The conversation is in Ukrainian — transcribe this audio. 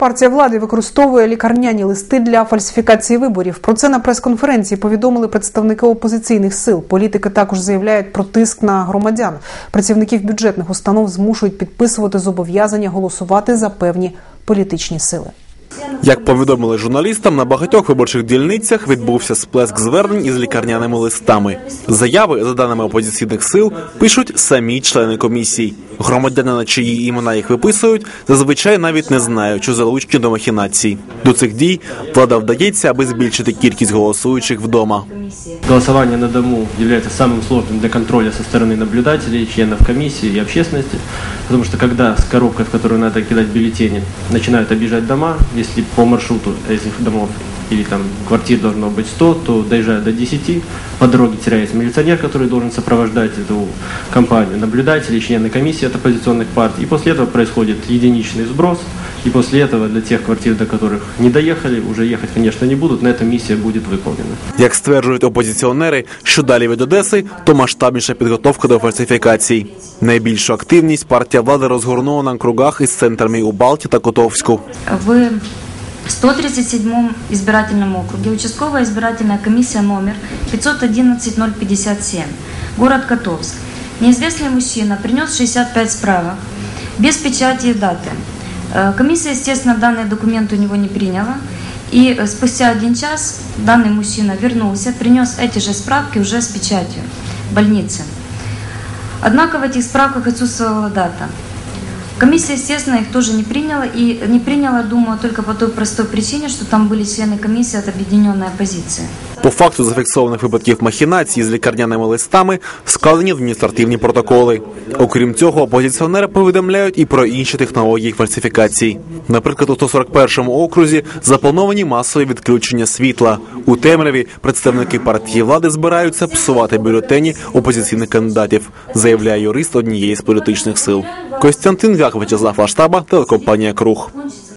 Партія влади використовує лікарняні листи для фальсифікації виборів. Про це на прес-конференції повідомили представники опозиційних сил. Політики також заявляють про тиск на громадян. Працівників бюджетних установ змушують підписувати зобов'язання голосувати за певні політичні сили. Як повідомили журналістам, на багатьох виборчих дільницях відбувся сплеск звернень із лікарняними листами. Заяви, за даними опозиційних сил, пишуть самі члени комісій. Громадяни, на чиї імена їх виписують, зазвичай навіть не знають, що залучені до махінацій. До цих дій влада вдається, аби збільшити кількість голосуючих вдома. Голосование на дому является самым сложным для контроля со стороны наблюдателей, членов комиссии и общественности, потому что когда с коробкой, в которую надо кидать бюллетени, начинают объезжать дома, Если по маршруту этих домов или там квартир должно быть 100, то доезжая до 10, по дороге теряется милиционер, который должен сопровождать эту компанию, наблюдатели, члены комиссии от оппозиционных партий. И после этого происходит единичный сброс, и после этого для тех квартир, до которых не доехали, уже ехать, конечно, не будут, на этом миссия будет выполнена. Як стверджують опозиціонери, що далі від Одеси, то масштабніша підготовка до фальсифікацій. Найбільшу активність партія влади розгорнула на округах із центрами у Балті та Котовську. в 137 избирательном округе участковая избирательная комиссия номер 511-057, город Котовск. Неизвестный мужчина принес 65 справок без печати и даты. Э, Комиссия, естественно, данный документ у него не приняла. И э, спустя один час данный мужчина вернулся, принес эти же справки уже с печатью в больнице. Однако в этих справках отсутствовала дата. Комиссия, естественно, их тоже не приняла. И не приняла, думаю, только по той простой причине, что там были члены комиссии от объединенной оппозиции. По факту зафіксованих випадків махінацій з лікарняними листами складені адміністративні протоколи. Окрім цього, опозиціонери повідомляють і про інші технології фальсифікацій. Наприклад, у 141-му окрузі заплановані масові відключення світла. У темряві представники партії влади збираються псувати бюлетені опозиційних кандидатів, заявляє юрист однієї з політичних сил. Костянтин Гак, Вячеслав Лаштаба, телекомпанія Круг.